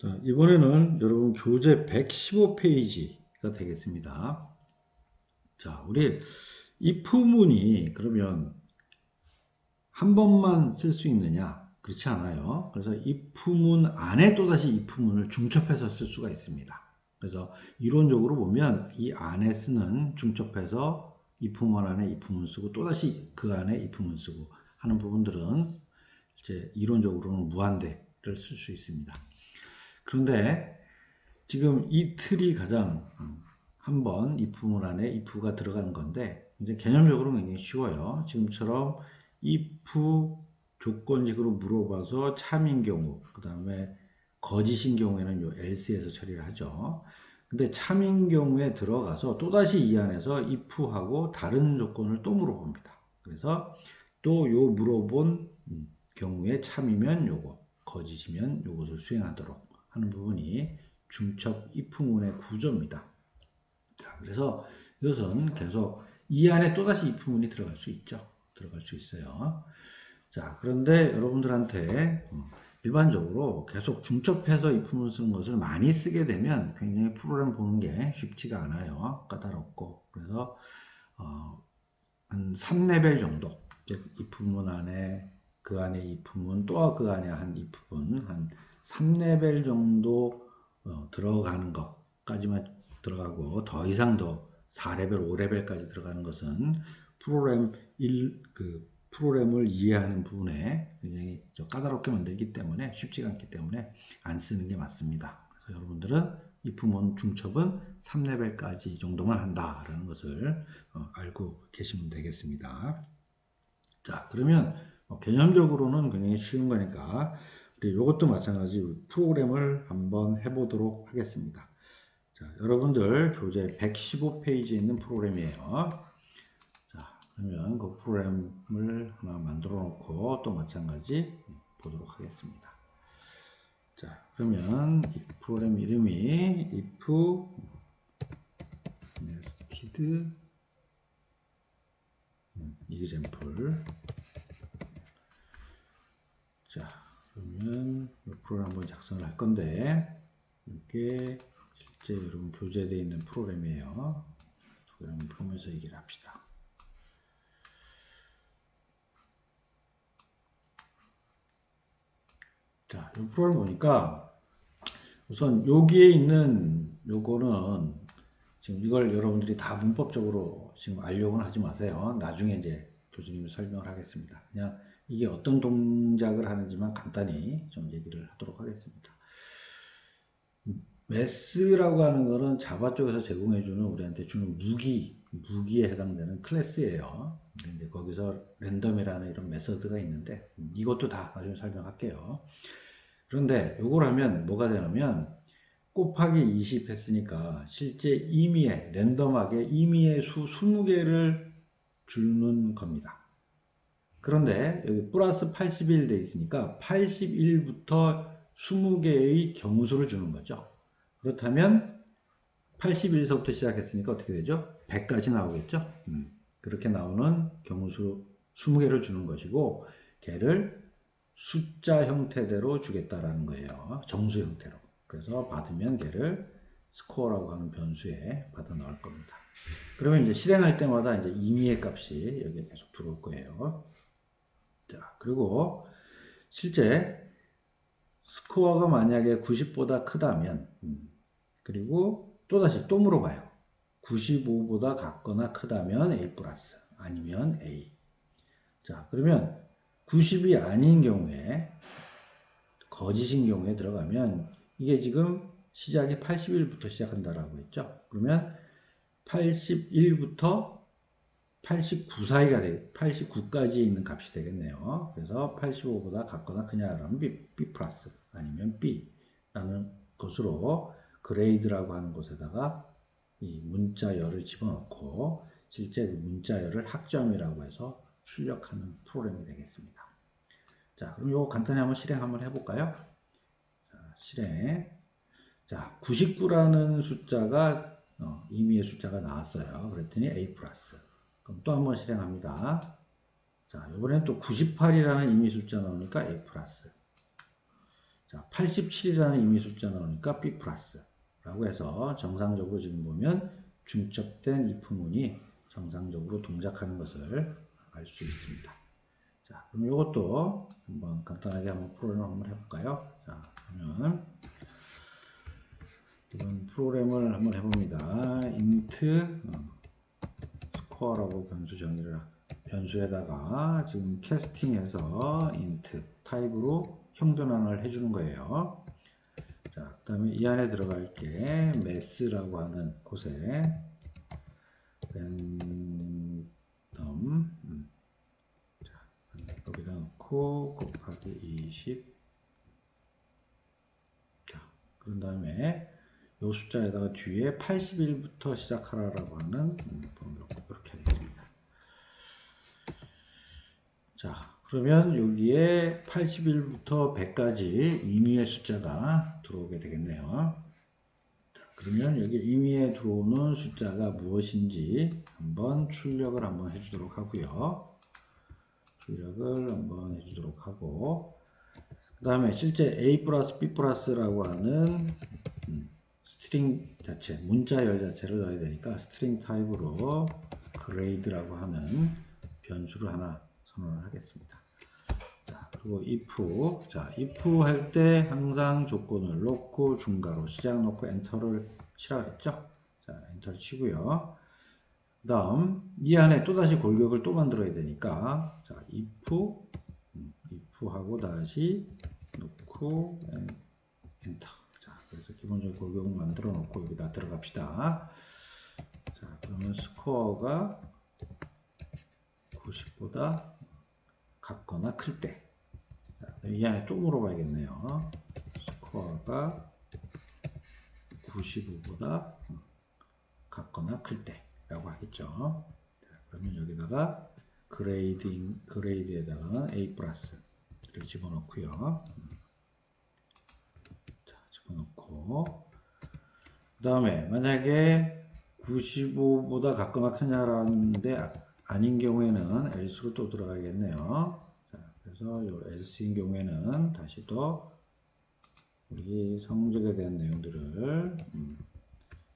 자, 이번에는 여러분 교재 115페이지가 되겠습니다. 자, 우리 if문이 그러면 한 번만 쓸 수 있느냐? 그렇지 않아요. 그래서 if문 안에 또다시 if문을 중첩해서 쓸 수가 있습니다. 그래서 이론적으로 보면 이 안에 쓰는 중첩해서 if문 안에 if문 쓰고 또다시 그 안에 if문 쓰고 하는 부분들은 이제 이론적으로는 무한대를 쓸 수 있습니다. 그런데 지금 이 틀이 가장 한번 if문 안에 if가 들어가는 건데 이제 개념적으로 굉장히 쉬워요. 지금처럼 if 조건식으로 물어봐서 참인 경우, 그 다음에 거짓인 경우에는 요 else에서 처리를 하죠. 근데 참인 경우에 들어가서 또다시 이 안에서 if하고 다른 조건을 또 물어봅니다. 그래서 또 요 물어본 경우에 참이면 요거, 거짓이면 요것을 수행하도록 하는 부분이 중첩 if문의 구조입니다. 자, 그래서 이것은 계속 이 안에 또다시 if문이 들어갈 수 있죠. 들어갈 수 있어요. 자, 그런데 여러분들한테 일반적으로 계속 중첩해서 if문 쓰는 것을 많이 쓰게 되면 굉장히 프로그램 보는 게 쉽지가 않아요. 까다롭고. 그래서 어, 한 3레벨 정도, 즉 if문 안에 그 안에 if문 또 그 안에 한 if문 한 3레벨 정도 어, 들어가는 것까지만 들어가고 더 이상 더 4레벨, 5레벨까지 들어가는 것은 프로그램 1, 그 프로그램을 이해하는 부분에 굉장히 까다롭게 만들기 때문에 쉽지가 않기 때문에 안 쓰는 게 맞습니다. 그래서 여러분들은 if문 중첩은 3레벨까지 정도만 한다라는 것을 어, 알고 계시면 되겠습니다. 자, 그러면 어, 개념적으로는 굉장히 쉬운 거니까 이것도 마찬가지 프로그램을 한번 해보도록 하겠습니다. 자, 여러분들 교재 115페이지에 있는 프로그램이에요. 자, 그러면 그 프로그램을 하나 만들어 놓고 또 마찬가지 보도록 하겠습니다. 자, 그러면 이 프로그램 이름이 if nested example 자, 그러면 이 프로그램 한번 작성을 할 건데 이게 실제 여러분 교재되어 있는 프로그램이에요. 프로그램 보면서 얘기를 합시다. 자, 이 프로그램 보니까 우선 여기에 있는 요거는 지금 이걸 여러분들이 다 문법적으로 지금 알려고는 하지 마세요. 나중에 이제 교수님이 설명을 하겠습니다. 그냥 이게 어떤 동작을 하는지만 간단히 좀 얘기를 하도록 하겠습니다. 메스라고 하는 것은 자바 쪽에서 제공해주는 우리한테 주는 무기, 무기에 해당되는 클래스예요. 이제 거기서 랜덤이라는 이런 메서드가 있는데 이것도 다 나중에 설명할게요. 그런데 이걸 하면 뭐가 되냐면 곱하기 20 했으니까 실제 임의의 랜덤하게 임의의 수 20개를 주는 겁니다. 그런데 여기 플러스 81돼 있으니까 81부터 20개의 경우수를 주는 거죠. 그렇다면 81서부터 시작했으니까 어떻게 되죠? 100까지 나오겠죠? 음, 그렇게 나오는 경우수 20개를 주는 것이고 걔를 숫자 형태대로 주겠다라는 거예요. 정수 형태로. 그래서 받으면 걔를 스코어라고 하는 변수에 받아 넣을 겁니다. 그러면 이제 실행할 때마다 이제 임의의 값이 여기에 계속 들어올 거예요. 자, 그리고 실제 스코어가 만약에 90보다 크다면, 음, 그리고 또다시 또 물어봐요. 95보다 같거나 크다면 A 플러스, 아니면 A. 자, 그러면 90이 아닌 경우에, 거짓인 경우에 들어가면, 이게 지금 시작이 81부터 시작한다라고 했죠. 그러면 81부터 89 사이가 되, 89까지 있는 값이 되겠네요. 그래서 85보다 같거나 크냐 그러면 B, B 플러스 아니면 B라는 것으로 그레이드라고 하는 곳에다가 이 문자열을 집어넣고 실제 그 문자열을 학점이라고 해서 출력하는 프로그램이 되겠습니다. 자, 그럼 이거 간단히 한번 실행 한번 해볼까요? 자, 실행. 자, 99라는 숫자가 어, 임의의 숫자가 나왔어요. 그랬더니 A 플러스. 그럼 또 한 번 실행합니다. 자, 이번엔 또 98이라는 임의 숫자 나오니까 A 플러스. 자, 87이라는 임의 숫자 나오니까 B 플러스 라고 해서 정상적으로 지금 보면 중첩된 if문이 정상적으로 동작하는 것을 알 수 있습니다. 자, 그럼 이것도 한번 간단하게 한번 프로그램 한번 해볼까요? 자, 그러면 이런 프로그램을 한번 해봅니다. int 어, 스코어라고 변수 정의를 하- 변수에다가 지금 캐스팅해서 int 타입으로 형변환을 해주는 거예요. 자, 그 다음에 이 안에 들어갈 게 매스라고 하는 곳에 랜덤 음. 자, 여기다 놓고 곱하기 20 자, 그런 다음에 이 숫자에다가 뒤에 81부터 시작하라라고 하는 음, 범위로 이렇게 하겠습니다. 자, 그러면 여기에 81부터 100까지 임의의 숫자가 들어오게 되겠네요. 자, 그러면 여기 임의에 들어오는 숫자가 무엇인지 한번 출력을 한번 해주도록 하고요. 출력을 한번 해주도록 하고 그 다음에 실제 A 플러스 B 플러스라고 하는 음, 스트링 자체, 문자열 자체를 넣어야 되니까 스트링 타입으로 그레이드라고 하는 변수를 하나 선언을 하겠습니다. 자, 그리고 if, 자, if 할 때 항상 조건을 놓고 중괄호 시작 놓고 엔터를 치라 했죠? 자, 엔터를 치고요. 그 다음, 이 안에 또다시 골격을 또 만들어야 되니까, 자, if, 음, if 하고 다시 놓고 엔, 엔터. 자, 그래서 기본적으로 골격을 만들어 놓고 여기다 들어갑시다. 자, 그러면 스코어가 90보다 같거나 클 때. 자, 이 안에 또 물어봐야겠네요. 스코어가 95보다 같거나 클 때 라고 하겠죠. 자, 그러면 여기다가 그레이딩 그레이드에다가는 A 플러스를 집어넣고요. 자, 집어넣고 그 다음에 만약에 95보다 같거나 크냐라는데 아- 아닌 경우에는 else로 또 들어가겠네요. 자, 그래서 요 else인 경우에는 다시 또 우리 성적에 대한 내용들을 음,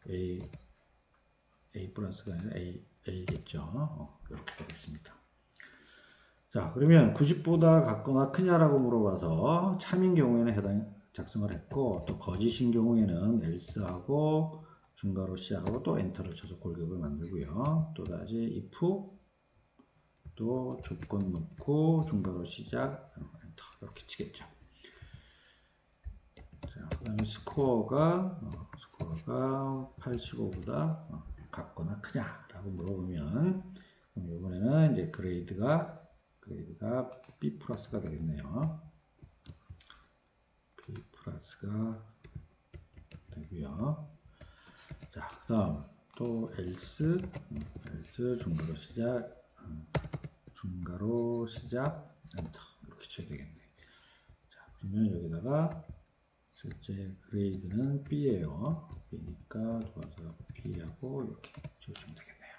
A A 플러스가 아니라 A A겠죠. 어, 이렇게 되겠습니다. 자, 그러면 90보다 같거나 크냐라고 물어봐서 참인 경우에는 해당 작성을 했고 또 거짓인 경우에는 else하고 중괄호 시작하고 또 엔터를 쳐서 골격을 만들고요. 또 다시 if 또 조건 넣고 중괄호 시작 어, 엔터 이렇게 치겠죠. 자, 그다음에 스코어가 어, 스코어가 85보다 어, 같거나 크냐라고 물어보면 그럼 이번에는 이제 그레이드가 그레이드가 B 플러스가 되겠네요. B 플러스가 되고요. 자, 그다음 또 else 음, else 중괄호 시작 음, 중괄호 시작 엔터 이렇게 쳐야 되겠네. 자, 그러면 여기다가 실제 그레이드는 B예요. B니까 도와서 B하고 이렇게 지우시면 되겠네요.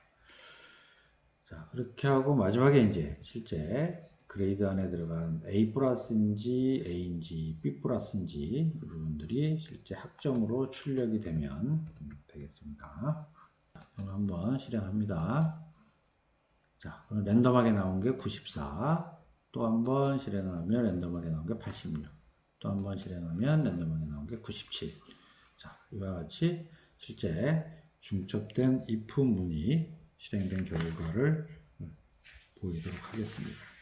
자, 그렇게 하고 마지막에 이제 실제 그레이드 안에 들어간 A 플러스인지 A인지 B 플러스인지 이 부분들이 실제 학점으로 출력이 되면 음, 되겠습니다. 한번 실행합니다. 자, 랜덤하게 나온 게 94. 또 한 번 실행을 하면 랜덤하게 나온 게 86. 또 한 번 실행하면 랜덤하게 나온 게 97. 자, 이와 같이 실제 중첩된 if 문이 실행된 결과를 보이도록 하겠습니다.